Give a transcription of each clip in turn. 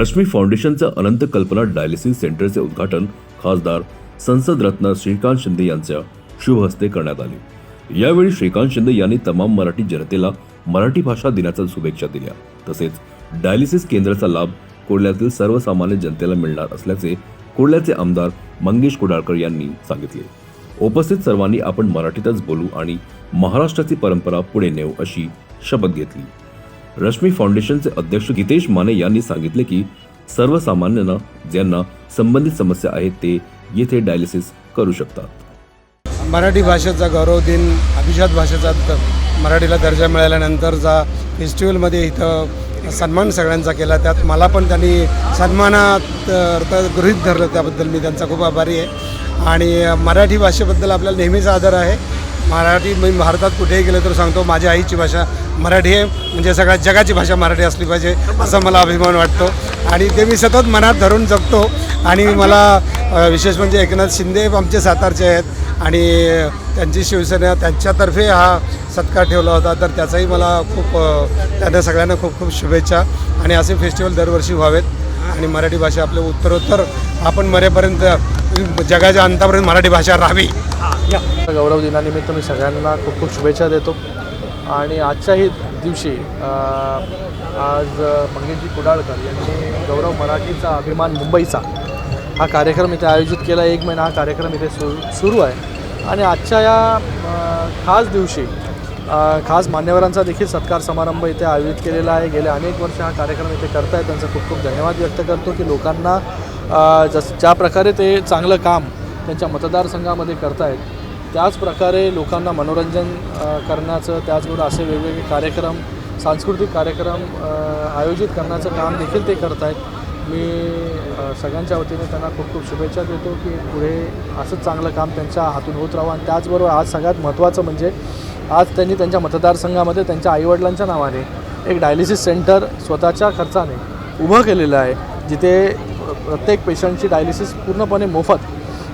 रश्मी फाउंडेशनचं अनंत कल्पना डायलिसिस सेंटरचे उद्घाटन खासदार संसद रत्न श्रीकांत शिंदे यांच्या शुभ हस्ते करण्यात आले. यावेळी श्रीकांत शिंदे यांनी तमाम मराठी जनतेला मराठी भाषा दिनाच्या शुभेच्छा दिल्या. तसेच डायलिसिस केंद्राचा लाभ कुर्ल्यातील सर्वसामान्य जनतेला मिळणार असल्याचे कुर्ल्याचे आमदार मंगेश कुडाळकर यांनी सांगितले. उपस्थित सर्वांनी आपण मराठीतच बोलू आणि महाराष्ट्राची परंपरा पुढे नेऊ अशी शपथ घेतली. रश्मी फाउंडेशनचे अध्यक्ष गीतेश माने यांनी सांगितले की सर्वसामान्यांना ज्यांना संबंधित समस्या आहेत ते येथे डायलिसिस करू शकतात. मराठी भाषेचा गौरव दिन अभिजात भाषेचा मराठीला दर्जा मिळाल्यानंतरचा फेस्टिवलमध्ये इथं सन्मान सगळ्यांचा केला. त्यात मला पण त्यांनी सन्मानात अर्थ गृहीत धरलं. त्याबद्दल मी त्यांचा खूप आभारी आहे. आणि मराठी भाषेबद्दल आपल्याला नेहमीच आदर आहे. मराठी मी भारतात कुठेही गेलो तर सांगतो माझ्या आईची भाषा मराठी आहे. म्हणजे सगळ्या जगाची भाषा मराठी असली पाहिजे असं मला अभिमान वाटतो. आणि ते मी सतत मनात धरून जगतो आणि मला विशेष म्हणजे एकनाथ शिंदे आमचे सातारचे आहेत. आणि त्यांची शिवसेना त्यांच्यातर्फे हा सत्कार ठेवला होता. तर त्याचाही मला खूप त्यांना सगळ्यांना खूप खूप शुभेच्छा. आणि असे फेस्टिवल दरवर्षी व्हावेत. आणि मराठी भाषा आपल्या उत्तरोत्तर आपण मरेपर्यंत जगाच्या अंतापर्यंत मराठी भाषा राहावी. या. गौरव दिनानिमित्त मी सगळ्यांना खूप खूप शुभेच्छा देतो. आणि आजच्याही दिवशी आज मंगेशजी कुडाळकर यांनी गौरव मराठीचा अभिमान मुंबईचा हा कार्यक्रम इथे आयोजित केला. एक महिना हा कार्यक्रम इथे सुरू सुरू आहे. आणि आजच्या या खास दिवशी खास मान्यवरांचा देखील सत्कार समारंभ इथे आयोजित केलेला आहे. गेले अनेक वर्ष हा कार्यक्रम इथे करतायत. त्यांचा खूप खूप धन्यवाद व्यक्त करतो की लोकांना जस ज्या प्रकारे ते चांगलं काम त्यांच्या मतदारसंघामध्ये करतायत त्याच प्रकारे लोकांना मनोरंजन करण्याचं त्याचबरोबर असे वेगवेगळे कार्यक्रम सांस्कृतिक कार्यक्रम आयोजित करण्याचं काम देखील ते करत आहेत मी सगळ्यांच्या वतीने त्यांना खूप खूप शुभेच्छा देतो की पुढे असंच चांगलं काम त्यांच्या हातून होत राहावं. आणि त्याचबरोबर आज सगळ्यात महत्त्वाचं म्हणजे आज त्यांनी त्यांच्या मतदारसंघामध्ये त्यांच्या आईवडिलांच्या नावाने एक डायलिसिस सेंटर स्वतःच्या खर्चाने उभं केलेलं आहे जिथे प्रत्येक पेशंटची डायलिसिस पूर्णपणे मोफत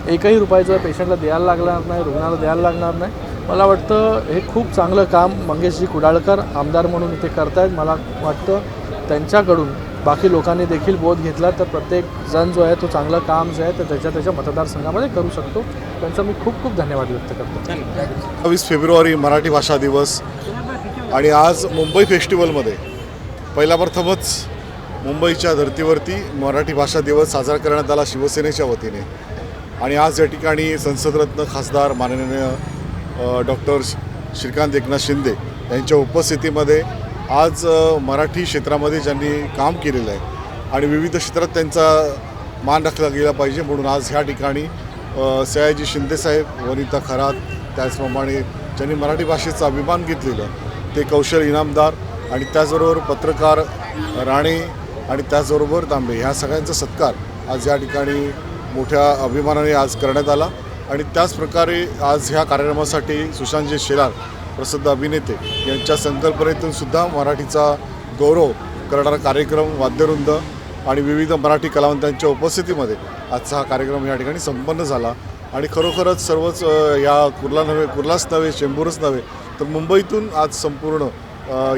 एकही रुपयाचं पेशंटला द्यायला लागणार नाही रुग्णाला द्यायला लागणार नाही. मला वाटतं हे खूप चांगलं काम मंगेशजी कुडाळकर आमदार म्हणून इथे करतायत. मला वाटतं त्यांच्याकडून बाकी लोकांनी देखील बोध घेतला तर प्रत्येक जण जो आहे तो चांगलं काम जे आहे तर त्याच्या त्याच्या मतदारसंघामध्ये करू शकतो. त्यांचा मी खूप खूप धन्यवाद व्यक्त करतो. बावीस फेब्रुवारी मराठी भाषा दिवस आणि आज मुंबई फेस्टिवलमध्ये पहिला प्रथमच मुंबईच्या धर्तीवरती मराठी भाषा दिवस साजरा करण्यात आला शिवसेनेच्या वतीने. आणि आज या ठिकाणी संसदरत्न खासदार माननीय डॉक्टर श्रीकांत एकनाथ शिंदे यांच्या उपस्थितीमध्ये आज मराठी क्षेत्रामध्ये ज्यांनी काम केलेलं आहे आणि विविध क्षेत्रात त्यांचा मान राखला गेला पाहिजे म्हणून आज ह्या ठिकाणी सयाजी शिंदेसाहेब वनिता खरात त्याचप्रमाणे ज्यांनी मराठी भाषेचा अभिमान घेतलेलं ते कौशल इनामदार आणि त्याचबरोबर पत्रकार राणे आणि त्याचबरोबर तांबे ह्या सगळ्यांचा सत्कार आज या ठिकाणी मोठ्या अभिमानाने आज करण्यात आला आणि त्याच प्रकारे आज ह्या कार्यक्रमासाठी सुशांतजी शेलार प्रसिद्ध अभिनेते यांच्या संकल्पनेतून सुद्धा मराठीचा गौरव करणारा कार्यक्रम वाद्यवृंद आणि विविध मराठी कलावंतांच्या उपस्थितीमध्ये आजचा हा कार्यक्रम या ठिकाणी संपन्न झाला. आणि खरोखरच सर्वच या कुर्ला नव्हे कुर्लाच नव्हे चेंबूरच नव्हे तर मुंबईतून आज संपूर्ण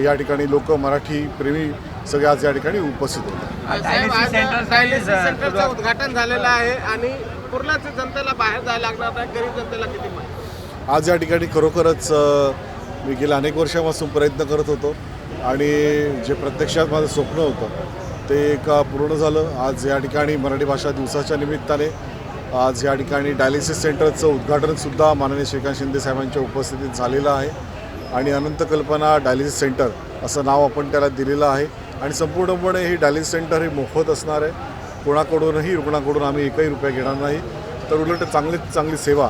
या ठिकाणी लोक मराठी प्रेमी सगळे आज या ठिकाणी उपस्थित होते. डायलिसिस सेंटर डायलिसिस सेंटरचं उद्घाटन झालेलं आहे आणि कुर्लाच्या जनतेला बाहेर जायला लागणार नाही गरीब जनतेला किती माहिती? आज या ठिकाणी खरोखरच मी गेल्या अनेक वर्षापासून प्रयत्न करत होतो आणि जे प्रत्यक्षात माझं स्वप्न होतं ते का पूर्ण झालं. आज या ठिकाणी मराठी भाषा दिवसाच्या निमित्ताने आज या ठिकाणी डायलिसिस सेंटरचं उद्घाटनसुद्धा माननीय श्रीकांत शिंदे साहेबांच्या उपस्थितीत झालेलं आहे. आणि अनंत कल्पना डायलिसिस सेंटर असं नाव आपण त्याला दिलेलं आहे. आणि संपूर्णपणे ही डायलिस सेंटर हे मोफत असणार आहे. कोणाकडूनही रुग्णाकडून आम्ही एकही रुपया घेणार नाही. तर उलट चांगलीत चांगली सेवा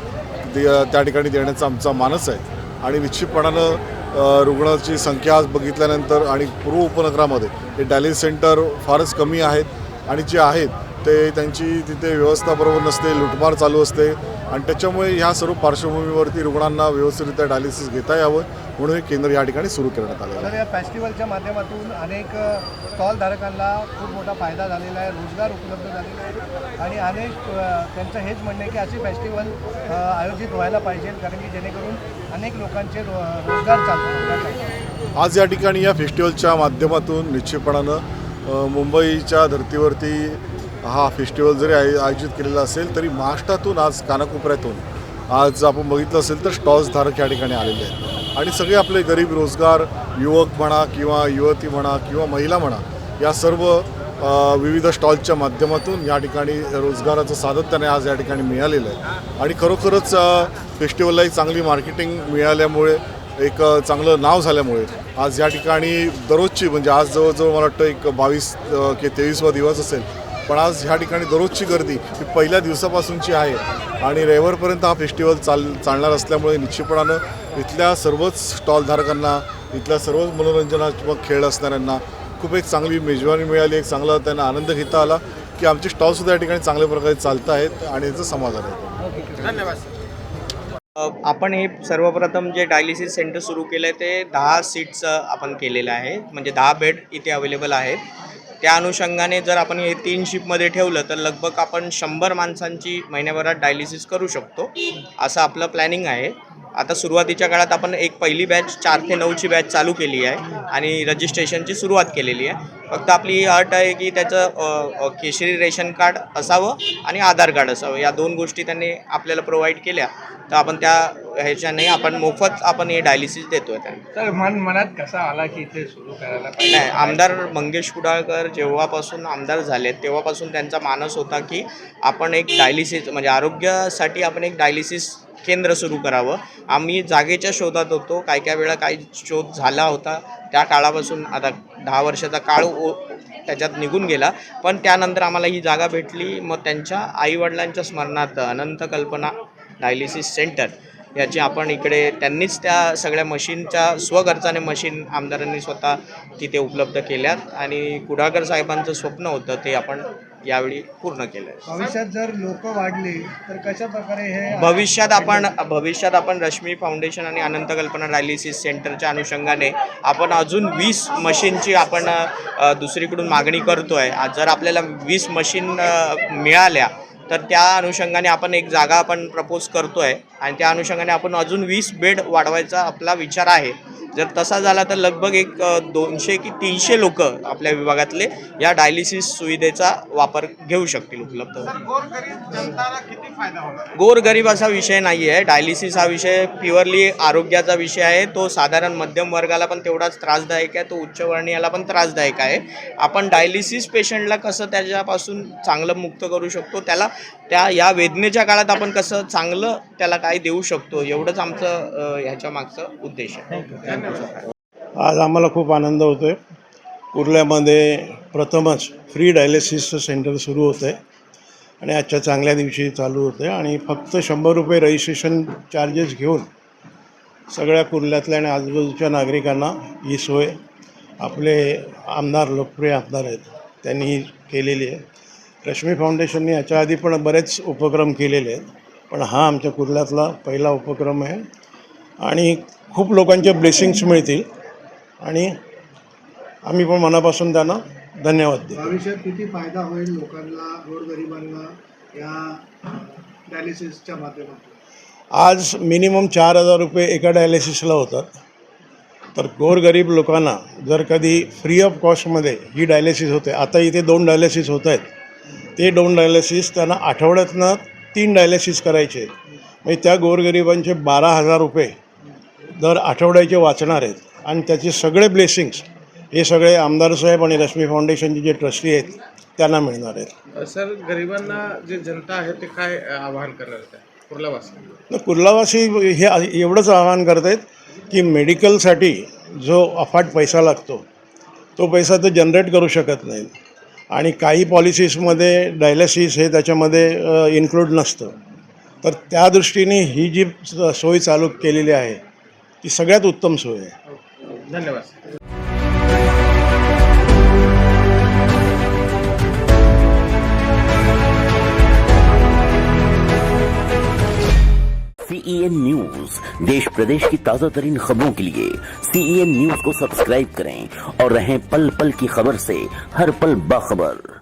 दे- त्या ठिकाणी देण्याचा आमचा मानस आहे. आणि निश्चितपणानं रुग्णाची संख्या आज बघितल्यानंतर आणि पूर्व उपनगरामध्ये हे डायलिस सेंटर फारच कमी आहेत. आणि जे आहेत ते त्यांची तिथे व्यवस्था बरोबर नसते लुटमार चालू असते. आणि त्याच्यामुळे ह्या सर्व पार्श्वभूमीवरती रुग्णांना व्यवस्थितरित्या डायलिसिस घेता यावं म्हणून हे केंद्र या ठिकाणी सुरू करण्यात आहे. तर या फेस्टिवलच्या माध्यमातून अनेक स्टॉल धारकांना खूप मोठा फायदा झालेला आहे रोजगार उपलब्ध झालेला आहे. आणि अनेक त्यांचं हेच म्हणणं आहे की असे फेस्टिवल आयोजित व्हायला पाहिजे कारण की जेणेकरून अनेक लोकांचे रो रोजगार चालतो त्यासाठी आज या ठिकाणी या फेस्टिवलच्या माध्यमातून निश्चितपणानं मुंबईच्या धर्तीवरती हा फेस्टिवल जरी आय आयोजित केलेला असेल तरी महाराष्ट्रातून आज कानाकोपऱ्यातून आज आपण बघितलं असेल तर स्टॉल्स धारक या ठिकाणी आलेले आहेत. आणि सगळे आपले गरीब रोजगार युवक म्हणा किंवा युवती म्हणा किंवा महिला म्हणा या सर्व विविध स्टॉलच्या माध्यमातून या ठिकाणी रोजगाराचं सातत्याने आज या ठिकाणी मिळालेलं आहे. आणि खरोखरच अ, फेस्टिवलला एक चांगली मार्केटिंग मिळाल्यामुळे एक चांगलं नाव झाल्यामुळे आज या ठिकाणी दररोजची म्हणजे आज जवळजवळ मला वाटतं एक बावीस के तेवीसवा दिवस असेल पण आज ह्या ठिकाणी दररोजची गर्दी ही पहिल्या दिवसापासूनची आहे. आणि रविवारपर्यंत हा फेस्टिवल चाल चालणार असल्यामुळे निश्चितपणानं इथल्या सर्वच स्टॉलधारकांना इथल्या सर्वच मनोरंजनात्मक खेळ असणाऱ्यांना खूप एक चांगली मेजवानी मिळाली एक चांगला त्यांना आनंद घेता आला की आमचे स्टॉलसुद्धा या ठिकाणी चांगल्या प्रकारे चालत आहेत आणि याचं समाधान आहे. धन्यवाद आपण हे सर्वप्रथम जे डायलिसिस सेंटर सुरू केलं आहे ते दहा सीट्सचं आपण केलेलं आहे. म्हणजे दहा बेड इथे अवेलेबल आहेत. त्या अनुषंगाने जर आपण हे तीन शिपमध्ये ठेवलं तर लगभग आपण शंभर माणसांची महिन्याभरात डायलिसिस करू शकतो. असं आपलं प्लॅनिंग आहे. आता सुरुवातीच्या काळात आपण एक पहिली बॅच चार ते नऊची बॅच चालू केली आहे आणि रजिस्ट्रेशनची सुरुवात केलेली आहे. फक्त आपली अट आहे की त्याचं केशरी रेशन कार्ड असावं आणि आधार कार्ड असावं. या दोन गोष्टी त्यांनी आपल्याला प्रोव्हाइड केल्या. तर आपण त्या ह्याच्याने आपण मोफत आपण हे डायलिसिस देतो आहे त्यांना. तर मन मनात कसा आला की इथे सुरू करायला पाहिजे? नाही आमदार मंगेश कुडाळकर जेव्हापासून आमदार झाले तेव्हापासून त्यांचा मानस होता की आपण एक डायलिसिस म्हणजे आरोग्यासाठी आपण एक डायलिसिस केंद्र सुरू करावं. आम्ही जागेच्या शोधात होतो काय काय वेळा काही शोध झाला होता. त्या काळापासून आता दहा वर्षाचा काळ ओ त्याच्यात निघून गेला. पण त्यानंतर आम्हाला ही जागा भेटली. मग त्यांच्या आईवडिलांच्या स्मरणार्थ अनंत कल्पना डायलिसिस सेंटर याची आपण इकडे त्यांनीच त्या सगळ्या मशीनच्या स्वखर्चाने मशीन आमदारांनी स्वतः तिथे उपलब्ध केल्यात. आणि कुडाळकर साहेबांचं स्वप्न होतं ते आपण यावेळी पूर्ण केलं आहे भविष्यात जर लोक वाढली तर कशा प्रकारे हे भविष्यात आपण भविष्यात आपण रश्मी फाउंडेशन आणि अनंत कल्पना डायलिसिस सेंटरच्या अनुषंगाने आपण अजून वीस मशीनची आपण दुसरीकडून मागणी करतोय. आज जर आपल्याला वीस मशीन मिळाल्या तर त्या अनुषंगाने आपण एक जागा आपण प्रपोज करतो आहे आणि त्या अनुषंगाने आपण अजून वीस बेड वाढवायचा आपला विचार आहे. जर तसा झाला तर लगभग एक दोनशे की तीनशे लोक आपल्या विभागातले या डायलिसिस सुविधेचा वापर घेऊ शकतील उपलब्ध होतील. गोरगरीब जनताला किती फायदा होणार गोरगरीब असा विषय नाही आहे. डायलिसिस हा विषय प्युअरली आरोग्याचा विषय आहे. तो साधारण मध्यम वर्गाला पण तेवढाच त्रासदायक आहे. तो उच्चवर्णीयाला पण त्रासदायक आहे. आपण डायलिसिस पेशंटला कसं त्याच्यापासून चांगलं मुक्त करू शकतो? त्याला त्या या वेदनेच्या काळात आपण कसं चांगलं त्याला काय देऊ शकतो? एवढंच आमचं ह्याच्या मागचं उद्देश आहे. आज आम्हाला खूप आनंद होतो आहे कुर्ल्यामध्ये प्रथमच फ्री डायलिसिसचं सेंटर सुरू होतं आहे आणि आजच्या चांगल्या दिवशी चालू होतं आहे आणि फक्त शंभर रुपये रजिस्ट्रेशन चार्जेस घेऊन सगळ्या कुर्ल्यातल्या आणि आजूबाजूच्या नागरिकांना ही सोय आपले आमदार लोकप्रिय आमदार आहेत त्यांनी केलेली आहे. रश्मी फाउंडेशनने याच्या आधी पण बरेच उपक्रम केलेले आहेत. पण हा आमच्या कुर्ल्यातला पहिला उपक्रम आहे. आणि खूप लोकांचे ब्लेसिंग्स मिळतील. आणि आम्ही पण मनापासून त्यांना धन्यवाद देतो. भविष्यात किती फायदा होईल लोकांना गोरगरिबांना या डायलिसिसच्या माध्यमातून? आज मिनिमम चार हजार रुपये एका डायलिसिसला होतात. तर गोरगरीब लोकांना जर कधी फ्री ऑफ कॉस्टमध्ये ही डायलिसिस होते आता इथे दोन डायलिसिस होत आहेत. ते दोन डायलिसिस त्यांना आठवड्यातनं तीन डायलिसिस करायचे आहेत. म्हणजे त्या गोरगरिबांचे बारा हजार रुपये दर आठवड्याचे वाचणार आहेत. आणि त्याचे सगळे ब्लेसिंग्स हे सगळे आमदार साहेब आणि रश्मी फाउंडेशनचे जे ट्रस्टी आहेत त्यांना मिळणार आहेत. सर गरिबांना जे जनता आहे ते काय आवाहन करणार कुर्लावासी. कुर्लावासी हे एवढंच आवाहन करत आहेत की मेडिकलसाठी जो अफाट पैसा लागतो तो पैसा ते जनरेट करू शकत नाहीत. आणि काही पॉलिसीजमध्ये डायलिसिस हे त्याच्यामध्ये इन्क्लूड नसतं. तर त्या दृष्टीने ही जी सोय चालू केलेली आहे ती सगळ्यात उत्तम सोय आहे. धन्यवाद. सीईएन न्यूज़ देश प्रदेश की ताज़ा तरीन खबरों के लिए सीईएन न्यूज़ को सब्सक्राइब करें और रहें पल पल की खबर से हर पल बाखबर।